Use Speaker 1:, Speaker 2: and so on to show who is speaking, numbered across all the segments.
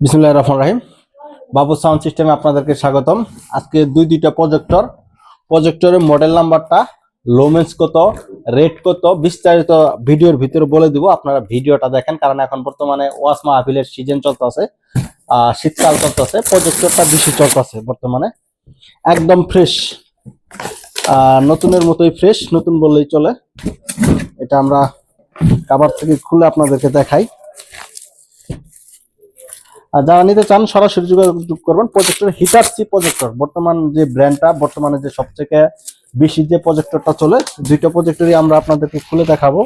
Speaker 1: বিসমুল্লাহ রহমান রাহিম। বাবু সাউন্ড সিস্টেমে আপনাদেরকে স্বাগতম। আজকে দুই দুইটা প্রজেক্টর প্রজেক্টরের মডেল নাম্বারটা লোমেন্স কত রেট কত, বিস্তারিত ভিডিওর ভিতরে বলে দিব। আপনারা ভিডিওটা দেখেন, কারণ এখন বর্তমানে ওয়াস মাহফিলের সিজন চলতেছে শীতকাল চলতেছে প্রজেক্টরটা বেশি চলতেছে বর্তমানে। একদম ফ্রেশ নতুনের মতোই ফ্রেশ নতুন বললেই চলে। এটা আমরা কাবার থেকে খুলে আপনাদেরকে দেখাই। যারা নিতে চান, সরাসরি যোগাযোগ করবেন প্রজেক্টর হিটারসি প্রজেক্টর বর্তমান যে ব্র্যান্ডটা বর্তমানে যে সবথেকে বেশি যে প্রজেক্টরটা চলে, দুইটা প্রজেক্টরই আমরা আপনাদেরকে খুলে দেখাবো।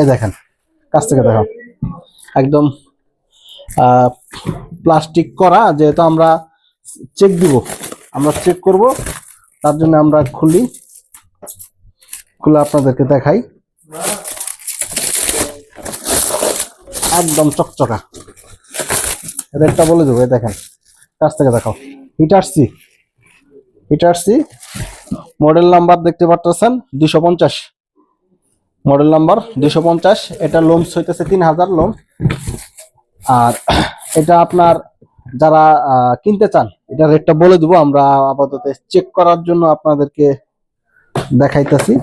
Speaker 1: এ দেখেন, কাছ থেকে দেখাও একদম প্লাস্টিক করা, যেহেতু আমরা চেক দিব, আমরা চেক করব, তার জন্য আমরা খুলি। খুলে আপনাদেরকে দেখাই। একদম চকচকা। রেটটা বলে দেবো দেখেন। কাছ থেকে দেখাও। হিটারসি। হিটারসি। মডেল নাম্বার দেখতে পাচ্ছেন দুশো পঞ্চাশ। মডেল নাম্বার দুশো পঞ্চাশ। এটা লোমস হইতেছে তিন হাজার লোম। আর এটা আপনার যারা কিনতে চান, এটা রেটটা বলে দেবো। আমরা আপাতত চেক করার জন্য আপনাদেরকে দেখাইতেছি।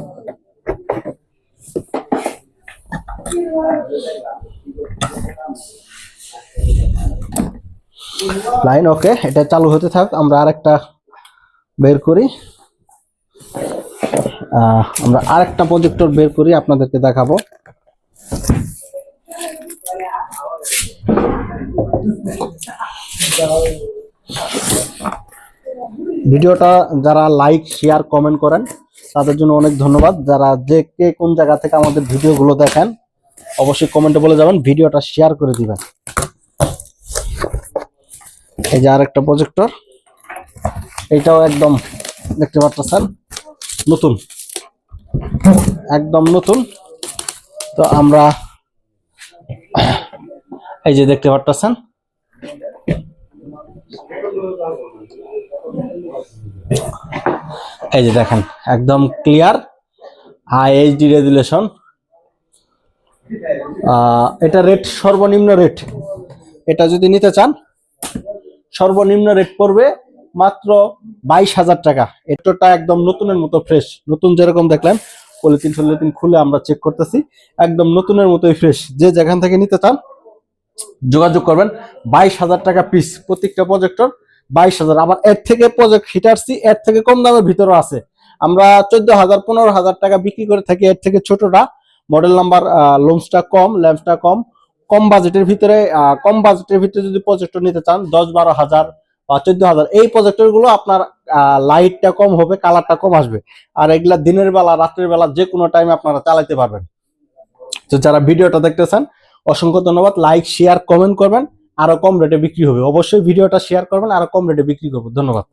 Speaker 1: লাইন, ওকে, এটা চালু হতে থাক, আমরা আরেকটা বের করি। আমরা আরেকটা প্রজেক্টর বের করি, আপনাদেরকে দেখাবো। ভিডিওটা যারা লাইক শেয়ার কমেন্ট করেন, তাদের জন্য অনেক ধন্যবাদ। যারা যে কে কোন জায়গা থেকে আমাদের ভিডিওগুলো দেখেন, অবশ্যই কমেন্টে বলে যাবেন, ভিডিওটা শেয়ার করে দিবেন। এই যে আর একটা প্রজেক্টর এইটাও একদম, দেখতে পাচ্ছেন নতুন। একদম নতুন। তো আমরা এই যে দেখতে পাচ্ছেন এই যে দেখেন, একদম ক্লিয়ার হাই এইচডি রেজুলেশন এটা রেট সর্বনিম্ন রেট এটা যদি নিতে চান সর্বনিম্ন রেট পড়বে মাত্র বাইশ হাজার টাকা। এটোটা একদম নতুনের মতো ফ্রেশ নতুন যেরকম দেখলেন পলিথিন ফলিথিন খুলে আমরা চেক করতেছি। একদম নতুনের মতোই ফ্রেশ যে যেখান থেকে নিতে চান, যোগাযোগ করবেন। বাইশ হাজার টাকা পিস প্রত্যেকটা প্রজেক্টর বাইশ হাজার। আবার এর থেকে প্রজেক্ট হিটারসি এর থেকে কম দামের ভিতরে আছে। আমরা চোদ্দ হাজার, পনেরো হাজার টাকা বিক্রি করে থাকি এর থেকে ছোটটা। মডেল নাম্বার লোমসটা কম ল্যাম্পসটা কম। কম বাজেটের ভিতরে কম বাজেটের ভিতরে যদি প্রজেক্টর নিতে চান, দশ বারো হাজার বা চোদ্দ হাজার, এই প্রজেক্টরগুলো আপনার লাইটটা কম হবে কালারটা কম আসবে। আর এগুলা দিনের বেলা রাত্রের বেলা যে কোনো টাইমে আপনারা চালাতে পারবেন। তো যারা ভিডিওটা দেখতেছেন, অসংখ্য ধন্যবাদ। লাইক শেয়ার কমেন্ট করবেন। আরও কম রেটে বিক্রি হবে। অবশ্যই ভিডিওটা শেয়ার করবেন, আরও কম রেটে বিক্রি করব। ধন্যবাদ।